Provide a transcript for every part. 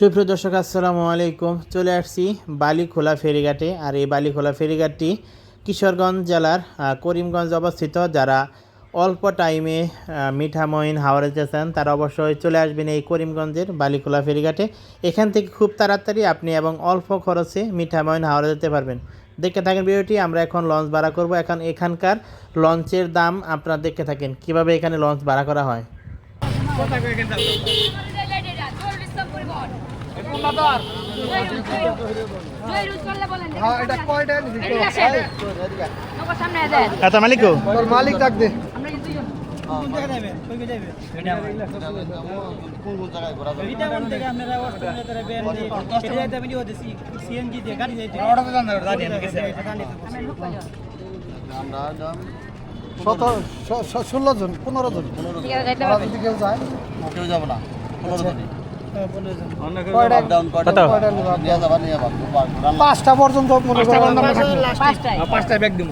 সুপ্রিয় দর্শক আসসালামু আলাইকুম। চলে আসছি বালিখোলা ফেরিঘাটে। আর এই বালিখোলা ফেরিঘাটটি কিশোরগঞ্জ জেলার করিমগঞ্জ অবস্থিত। যারা অল্প টাইমে মিঠামইন হাওড়া যেতে তারা অবশ্যই চলে আসবেন এই করিমগঞ্জের বালিখোলা ফেরিঘাটে। এখান থেকে খুব তাড়াতাড়ি আপনি এবং অল্প খরচে মিঠামইন হাওড়া যেতে পারবেন। দেখতে থাকেন ভিডিওটি আমরা এখন লঞ্চ ভাড়া করব। এখন এখানকার লঞ্চের দাম আপনারা দেখতে থাকেন। কীভাবে এখানে লঞ্চ ভাড়া করা হ্যাঁ, এটা দেন এত মালিক তোর মালিক ডাক দে। ষোলো জন পনেরো জন। কেউ যায়? কেউ যাব না পনেরো জনই। পাঁচটা পর্যন্ত পাঁচটা পাঁচটা ব্যাগ দিব।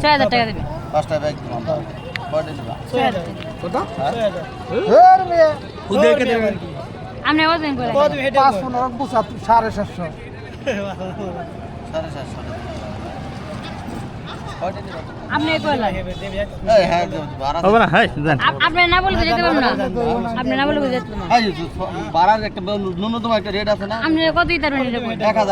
আপনি কইলেন এই, হ্যাঁ, ভাড়া হবে না? হ্যাঁ যান আপনি না বলে যেতে পারবেন না। আপনি না বলে যেতে পারবেন না। এই, একটা ন্যূনতম একটা রেট আছে না? আপনি কত দিতে পারবেন টাকা।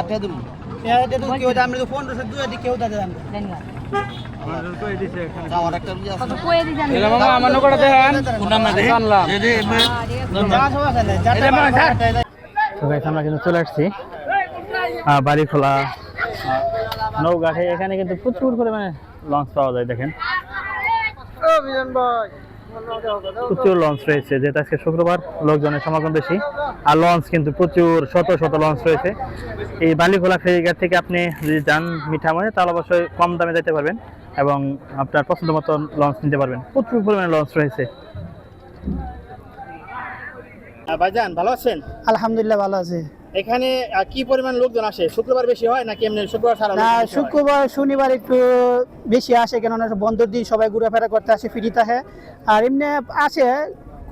আমার কিন্তু চলে আসছি। আহ, বাড়িখোলা। নৌঘাটে এখানে কিন্তু প্রচুর পরিমাণে লঞ্চ পাওয়া যায় দেখেন। প্রচুর লঞ্চ রয়েছে যেহেতু আজকে শুক্রবার লোকজনের সমাগম বেশি। আর লঞ্চ কিন্তু প্রচুর শত শত লঞ্চ রয়েছে। এই বালিখোলা ফেরিঘাট থেকে আপনি যদি যান মিঠাময়ে তাহলে অবশ্যই কম দামে যেতে পারবেন এবং আপনার পছন্দ মতো লঞ্চ নিতে পারবেন। প্রচুর পরিমাণে লঞ্চ রয়েছে। ভাইজান ভালো আছেন আলহামদুলিল্লাহ ভালো আছে। এখানে কি পরিমাণ লোকজন আসে? শুক্রবার বেশি হয় নাকি এমনি শুক্রবার ছাড়া না? শুক্রবার শনিবার একটু বেশি আসে কেননা বন্ধের দিন সবাই ঘোরাফেরা করতে আসে ফিরিতে থাকে আর এমনি আসে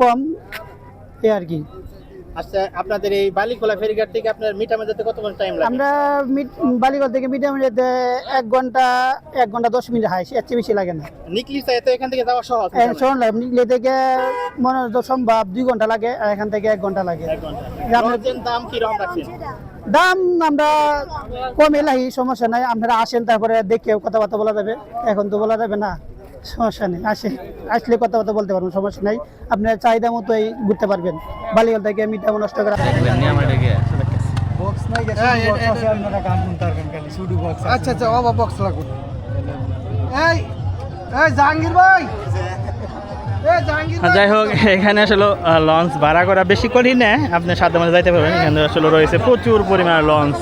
কম এ আর কি। আচ্ছা আপনাদের এই বালিখোলা ফেরিঘাট থেকে আপনার মিটামে যেতে কত টাইম লাগে? আমরা বালিগঞ্জ থেকে মিডিয়াম যেতে এক ঘণ্টা এক ঘণ্টা দশ মিনিট হাই এর চেয়ে বেশি লাগে না। নিকলি চাই তো এখান থেকে যাওয়া সহজ এই শোন লাগে। নিকলে থেকে মনে হয় সম্ভব দুই ঘণ্টা লাগে আর এখান থেকে এক ঘণ্টা লাগে। এক ঘণ্টা। দাম কি রকম রাখছেন? দাম আমরা কম এলাই সমস্যা নাই। আপনারা আসেন তারপরে দেখে কথাবার্তা বলা যাবে। এখন তো বলা যাবে না। সমস্যা নেই। আসেন আসলে কথাবার্তা বলতে পারবেন সমস্যা নাই। আপনার চাহিদা মতোই ঘুরতে পারবেন। বালিগল থেকে মিঠা নষ্ট করা। আচ্ছা আচ্ছা বাবা বক্স লাগুন। এই এই জাহাঙ্গীর ভাই! এই জাহাঙ্গীর ভাই। যাই হোক এখানে আসলে লঞ্চ ভাড়া করা বেশি কঠিন না। আপনি সাধ্যমতো যাইতে পারবেন। এখানে আসলে রয়েছে প্রচুর পরিমাণে লঞ্চ